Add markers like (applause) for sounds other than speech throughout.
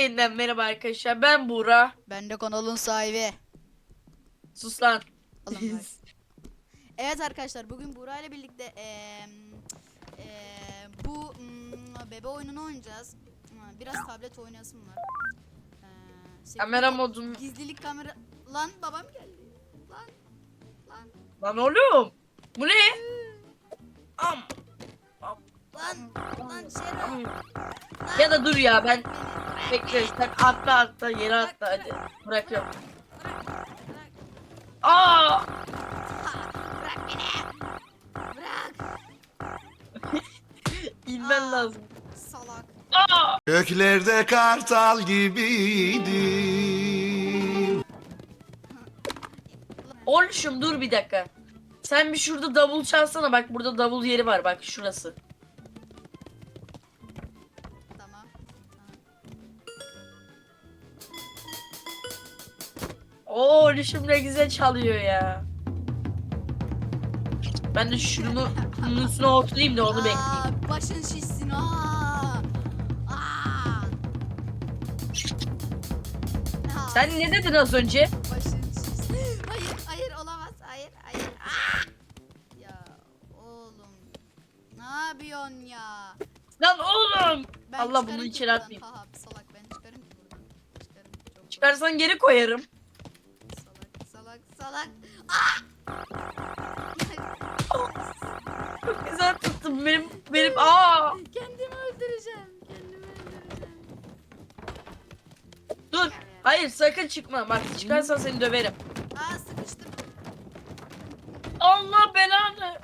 yeniden merhaba arkadaşlar. Ben Buğra. Ben de kanalın sahibi. Sus lan. Alın bak. (laughs) Evet arkadaşlar bugün Buğra ile birlikte eee, eee, bu mm, bebe oyununu oynayacağız. Biraz tablet oynayasım var. Eee, sevgili- Kamera modum. Gizlilik kamera... Lan babam geldi. Lan. Lan. Lan oğlum. Bu ne? Am. Lan. Lan Şera. am. Ya da dur ya ben bekle sen atla atla yere atla hadi. Bırakıyorum. Bırak. Bırak. Aa! Bırak beni. Bırak. İnmen Aa. lazım. Salak. Aa! Göklerde kartal gibiydim. Oğlum dur bir dakika. Sen bir şurada davul çalsana bak burada davul yeri var bak şurası. Oo Oğlum ne güzel çalıyor ya. Ben de şunu bunun üstüne oturayım da onu bekleyeyim. Aa, başın şişsin aa. Aa. Aa, Sen ne dedin az önce? başın şişsin. Hayır, hayır olamaz. Hayır, hayır. Aa. Ya oğlum. Ne yapıyorsun ya? Lan oğlum! Ben Allah çıkarım bunu ki içeri buradan. atmayayım. Haha salak ben çıkarım ki buradan. Çıkarım. Çok Çıkarsan geri koyarım. Salak! Çok güzel tuttum benim benim aa Kendimi öldüreceğim. Kendimi öldüreceğim. dur hayır sakın çıkma bak çıkarsan seni döverim Aa sıkıştım. Allah belanı (laughs)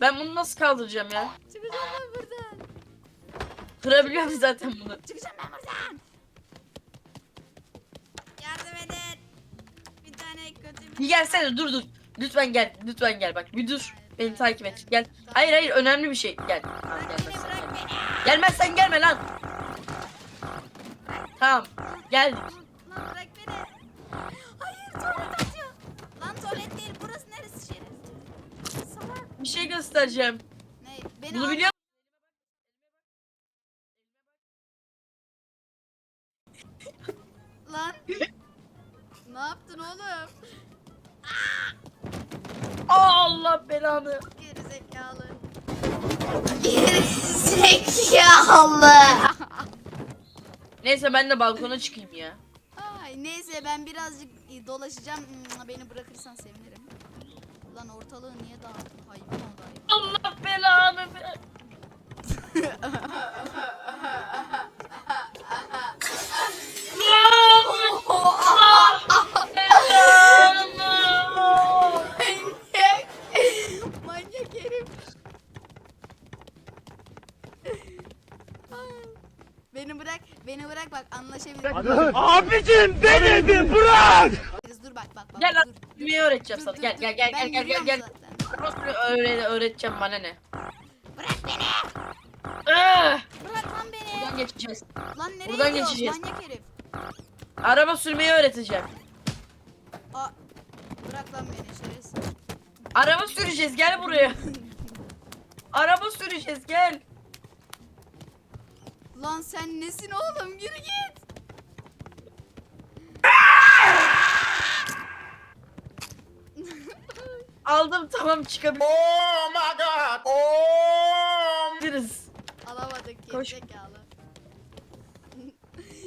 ben bunu nasıl kaldıracağım ya Çıkacağım ben buradan. kırabiliyorum zaten bunu Çıkacağım ben buradan. Bir... gelsene dur dur lütfen gel lütfen gel bak bir dur beni takip et gel hayır hayır önemli bir şey gel gelmezsen gelme. gelmezsen gelme lan tamam. Salak. bir şey göstereceğim bunu biliyor Lan. ne yaptın oğlum? Allah belanı Geri zekalı. Geri zekalı. neyse ben de balkona çıkayım ya Ay neyse ben birazcık e, dolaşacağım. Hmm, Beni bırakırsan sevinirim. Lan ortalığı niye dağıttın? Hayvan oldu hayvan. Allah belanı ver. Manyak (laughs) (laughs) beni bırak, beni bırak bak anlaşabiliriz. Abicim beni bırak! Dur bak bak bak. Gel lan dur. öğreteceğim Dur, sana. dur, Gel dur. gel gel Ben gel gel gel yürüyorum gel. zaten. Nasıl öğre öğreteceğim bana ne? Bırak beni. Ah! Bırak lan beni. Buradan geçeceğiz. Lan nereye buradan gidiyorsun geçeceğiz. manyak herif. Araba sürmeyi öğreteceğim. Aa, bırak lan beni şerefsiz. Araba süreceğiz gel buraya. (laughs) Araba süreceğiz gel. Lan sen nesin oğlum yürü git. (laughs) Aldım tamam çıkabiliriz. Oh my god! Oh! Alamadık Koş. gerizekalı. (laughs)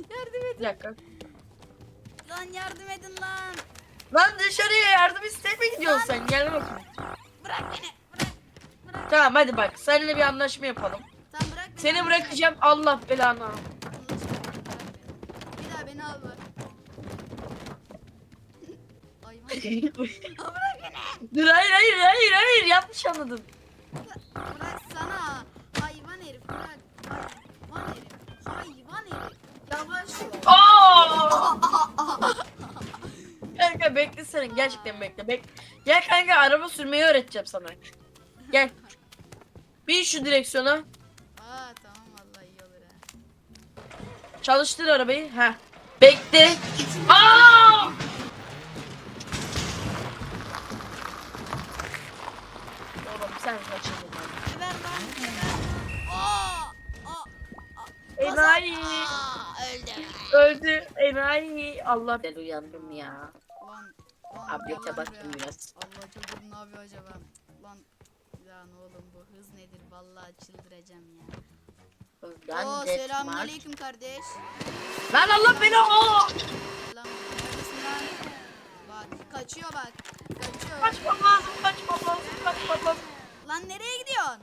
yardım edin. Bir dakika. Lan yardım edin lan. Lan dışarıya yardım istemeye gidiyorsun sen. Gel bakayım. Bırak beni. Bırak. Bırak. Tamam hadi bak. Seninle bir anlaşma yapalım. Seni bırakacağım Allah belanı. al. Bir daha beni (laughs) bırak beni. Dur hayır hayır hayır hayır yanlış anladın. Bırak sana. Hayvan herif bırak. Hayvan herif. Hayvan herif. Yavaş ol. Aa! (laughs) kanka bekle senin gerçekten bekle. Bek Gel kanka araba sürmeyi öğreteceğim sana. Gel. Bin şu direksiyona. Aa tamam vallahi iyi olur ha. Çalıştır arabayı. Ha. Bekle. Aa! Oğlum sen kaçırdın. lan. Ver lan. Ver. Aa. Aa. Enayi. Aa, öldü. Öldü. Enayi. Allah ben uyandım ya. Lan, lan Abi yata lan baktım buraya. biraz. Allah çocuğum ne yapıyor acaba? Lan ne oğlum bu hız nedir? Vallahi çıldıracağım ya. Ben Oo de selamünaleyküm kardeş. Lan Allah beni o. Lan neredesin lan? Bak kaçıyor bak. Kaçıyor. Kaçmam lazım, kaçmam lazım, kaçmam lazım. Lan nereye gidiyorsun?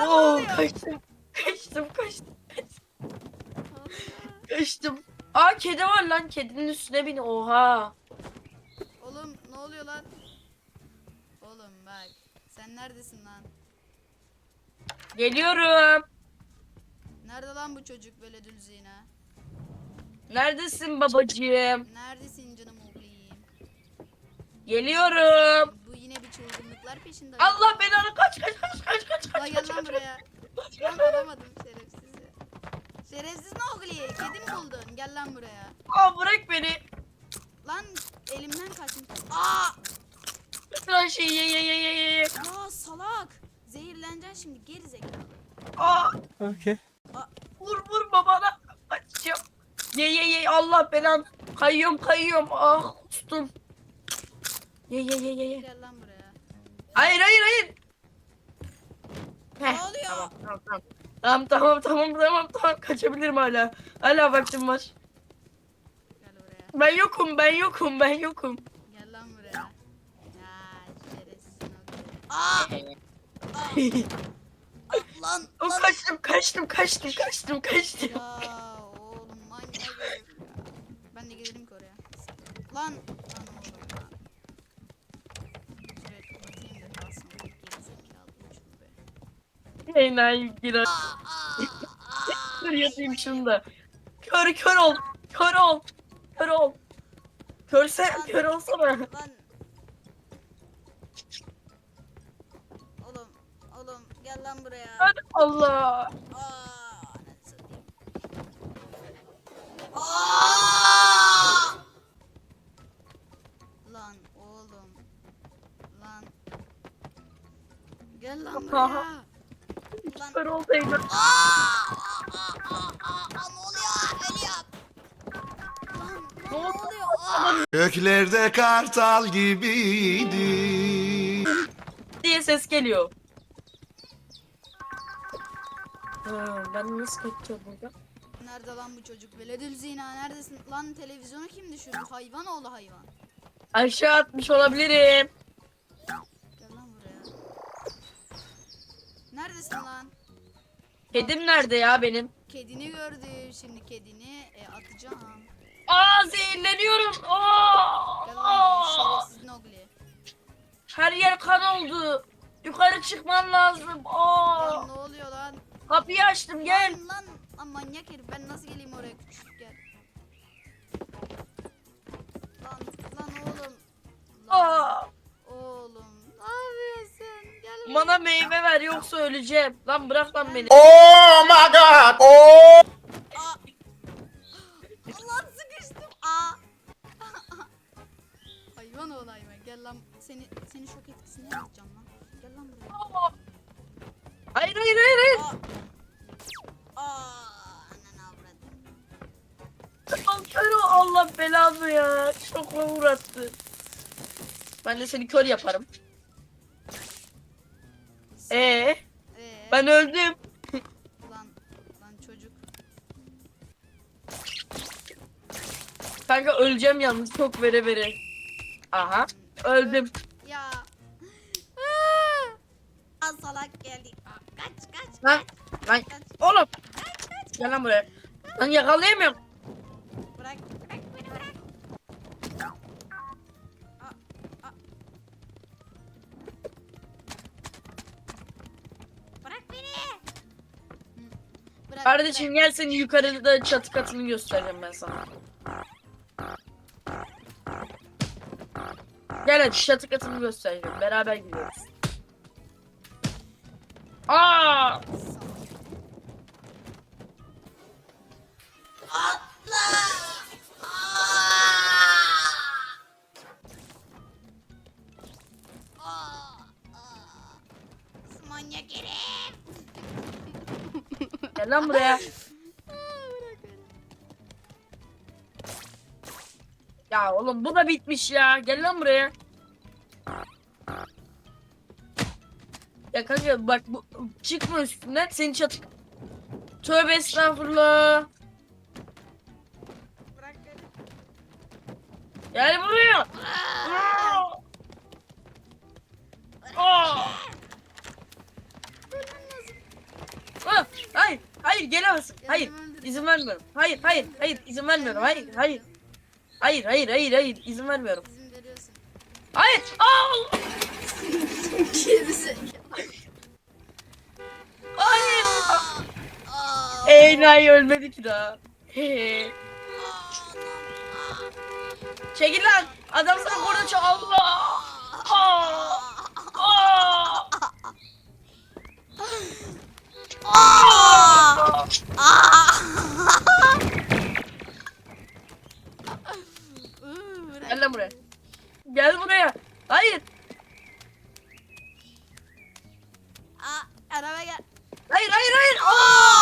Lan ne Oo, oluyor? kaçtım. Kaçtım, kaçtım. Kaçtım. Aa kedi var lan. Kedinin üstüne bin. Oha. Oğlum ne oluyor lan? Oğlum bak. Sen neredesin lan? Geliyorum. Nerede lan bu çocuk böyle dülzine? Neredesin babacığım? Neredesin canım oğlum? Geliyorum. Bu yine bir çılgınlıklar peşinde. Allah belanı kaç kaç kaç kaç kaç kaç gel kaç lan buraya. Lan alamadım şerefsizi. Şerefsiz ne oluyor? Kedi mi buldun? Gel lan buraya. Aa bırak beni. Lan elimden kaçmış. Aa! Lütfen şey ye ye ye ye ye. Ya salak. Zehirleneceksin şimdi geri zekalı. Aa Okay. vur vur babana. Kaçacağım. Ye ye ye Allah belanı. Kayıyorum kayıyorum. Ah kustum. Ye ye ye ye ye. Gel lan buraya. Hayır hayır hayır. Ne Heh, oluyor? Tamam tamam tamam. Tamam tamam tamam tamam tamam kaçabilirim hala. Hala vaktim var. Gel buraya. Ben yokum ben yokum ben yokum. Aa! Lan lan. kaçtım kaçtım kaçtım kaçtım kaçtım. Ya oğlum manyak herif ya. Ben de gidelim ki oraya. Lan lan oğlum ya. Şöyle gideyim de kalsın o gerizekalı uçur be. Enayi girer. Dur yatayım şunu da. Kör kör ol. Kör ol. Kör ol. Körsen kör olsana. Lan. Buraya. Hadi Allah. Aa! Lan oğlum. Lan. Gel lan buraya. Lan. Kör ol teyze. Aa! Aa, aa, aa, aa, ne oluyor? Ölüyorum. Lan, lan ne oluyor? Aa! Göklerde kartal gibiydi. diye ses geliyor. Ha, ben nasıl kaçacağım burada? Nerede lan bu çocuk? Veledül zina neredesin? Lan televizyonu kim düşürdü? Hayvan oğlu hayvan. Aşağı atmış olabilirim. Gel lan buraya. Neredesin lan? Kedim nerede ya benim? Kedini gördü. Şimdi kedini e, atacağım. Aa zehirleniyorum. Gel lan Aa! şerefsiz Nogli. Her yer kan oldu. Yukarı çıkman lazım. Lan Aa! ne oluyor lan? Kapıyı açtım gel. Lan lan. Lan manyak herif ben nasıl geleyim oraya küçük gel. Lan lan oğlum. Lan Aa! oğlum. Ne yapıyorsun? Gel buraya. Bana meyve ver yoksa öleceğim. Lan bırak lan beni. Oh my god. Oh. Allah belanı ya. Şokla uğrattı. Ben de seni kör yaparım. Ee, Ee, ben öldüm. lan lan çocuk. Kanka öleceğim yalnız çok vere vere. Aha. Öldüm. Ya. Aa, salak geldi. Kaç kaç. Lan. Lan. Kaç. Oğlum. Gel lan buraya. Lan yakalayamıyorum. Kardeşim gel seni yukarıda çatı katını göstereceğim ben sana. Gel hadi çatı katını göstereceğim. Beraber gidiyoruz. Aa! Gel lan buraya. Ya oğlum bu da bitmiş ya. Gel lan buraya. Ya kanka bak bu çıkma üstünden seni çat. Tövbe estağfurullah. Bırak beni. Gel buraya. Aa! Aa! Ah, Hayır, hayır gelemezsin. Hayır, izin vermiyorum. Hayır, hayır, hayır, izin vermiyorum. Hayır, hayır. Hayır, hayır, hayır, hayır, izin vermiyorum. İzin veriyorsun. Hayır. Aa! Gerizekalı. Hayır. Aa, Enayi ölmedi ki daha. Çekil lan. Adam sana burada çok Allah. Aa! Aa! Aa! (laughs) Gel lan buraya. Gel buraya. Hayır. Aa, araba gel. Hayır, hayır, hayır. Aa!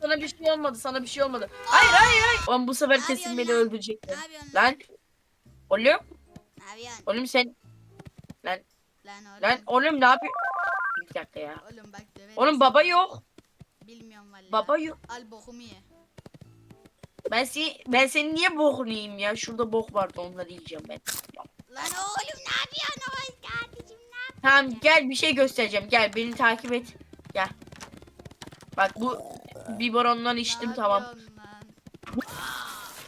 Sana bir şey olmadı. Sana bir şey olmadı. Hayır, hayır, hayır. Oğlum bu sefer kesin beni yapıyorsun lan? öldürecekler. Ne yapıyorsun Lan. Oğlum. Ne yapıyorsun? Oğlum sen. Lan oğlum. Lan oğlum ne yapıyorsun? Bir dakika ya. Oğlum bak döverim Oğlum seni. baba yok. Bilmiyorum valla. Baba yok. Al bokumu ye. Ben seni ben senin niye bokunu yiyeyim ya? Şurada bok vardı onları yiyeceğim ben. Lan oğlum ne yapıyorsun oğlum kardeşim ne yapıyorsun? Tamam gel bir şey göstereceğim. Gel beni takip et. Gel. Bak bu biberondan içtim Ne tamam.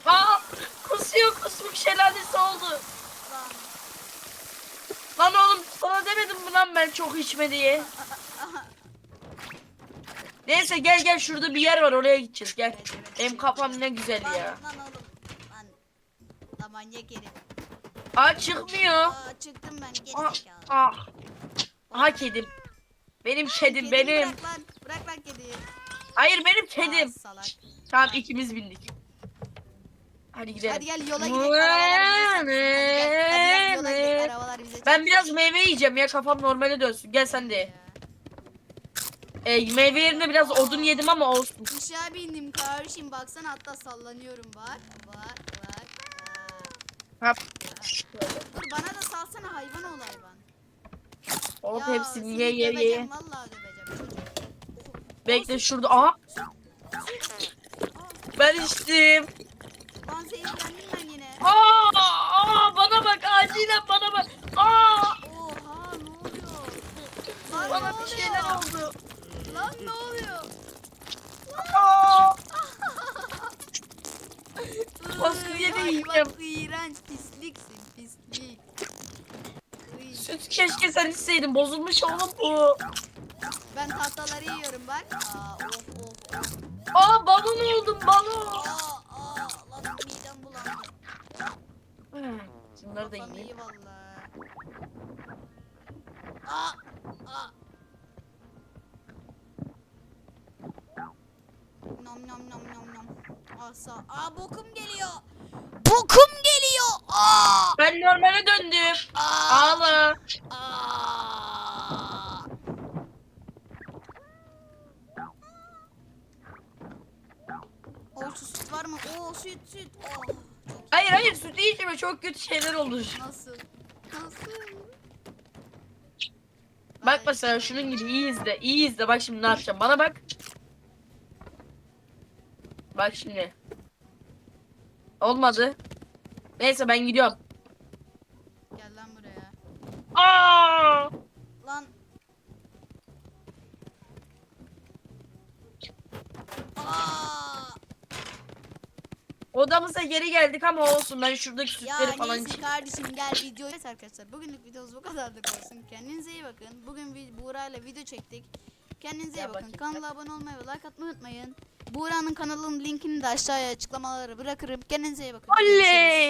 Aa kusuyor kusmuk şelalesi oldu. Lan. Oğlum sana demedim mi lan ben çok içme diye. Neyse gel gel şurada bir yer var oraya gideceğiz gel. Benim kafam ne güzel Lan, ya. lan oğlum. Lan. Lan manyak herif. Aa çıkmıyor. Aa, çıktım ben Ah, ah. Aha kedim. Benim kedim benim. Bırak lan. Bırak lan kediyi. Hayır benim kedim. salak. Tamam ikimiz bindik. Hadi gidelim. Hadi gel yola gidelim. Arabalar bize çarpsın. Hadi gel, hadi gel yola gidelim. Arabalar bize çarpsın. Ben biraz meyve yiyeceğim ya kafam normale dönsün. Gel sen de. E, meyve yerine biraz odun yedim ama olsun. Aşağı bindim kardeşim baksana hatta sallanıyorum bak. Bak bak. Hop. Dur bana da salsana hayvan ol hayvan. Ya, hepsini seni ye ye ye. döveceğim, Vallahi döveceğim çocuk. Bekle şurada. Aha ben içtim. Lan zehirlendim ben yine. Aa, aa bana bak acilen bana bak. Aa Oha ne oluyor? Lan ne bana bir şeyler oluyor? oldu. Lan ne oluyor? Aa, Iı, Fasulye de ay yiyeceğim. Bak iğrenç pisliksin pislik. Iy. süt keşke sen içseydin. Bozulmuş oğlum bu. Ben tahtaları yiyorum bak. Aa of of of. Aa balon oldum balon. Aa aa lan midem bulandı. Şunları da Kafam yiyeyim. valla. Aa aa. Nom nom nom nom nom. Asa. Aa bokum geliyor. Bokum geliyor. Aa. Ben normale döndüm. Aa. Ağla. Aa. Oy şu süt var mı? Oo süt süt. Oh. Çok Hayır hayır sütü içme çok kötü şeyler olur. Nasıl? Nasıl? Bak mesela şunun gibi iyi izle. iyi izle bak şimdi ne yapacağım. Bana bak. Bak şimdi. Olmadı. Neyse ben gidiyorum. Odamıza geri geldik ama olsun ben şuradaki Ya sütleri falan neyse içeyim. kardeşim gel video. Evet arkadaşlar bugünlük videomuz bu kadarlık olsun. Kendinize iyi bakın. Bugün vi- Buğra ile video çektik. Kendinize iyi Gel bakın. bakayım, Kanala abone olmayı ve like atmayı unutmayın. Buğra'nın kanalının linkini de aşağıya açıklamalara bırakırım. Kendinize iyi bakın. Görüşürüz. Oley!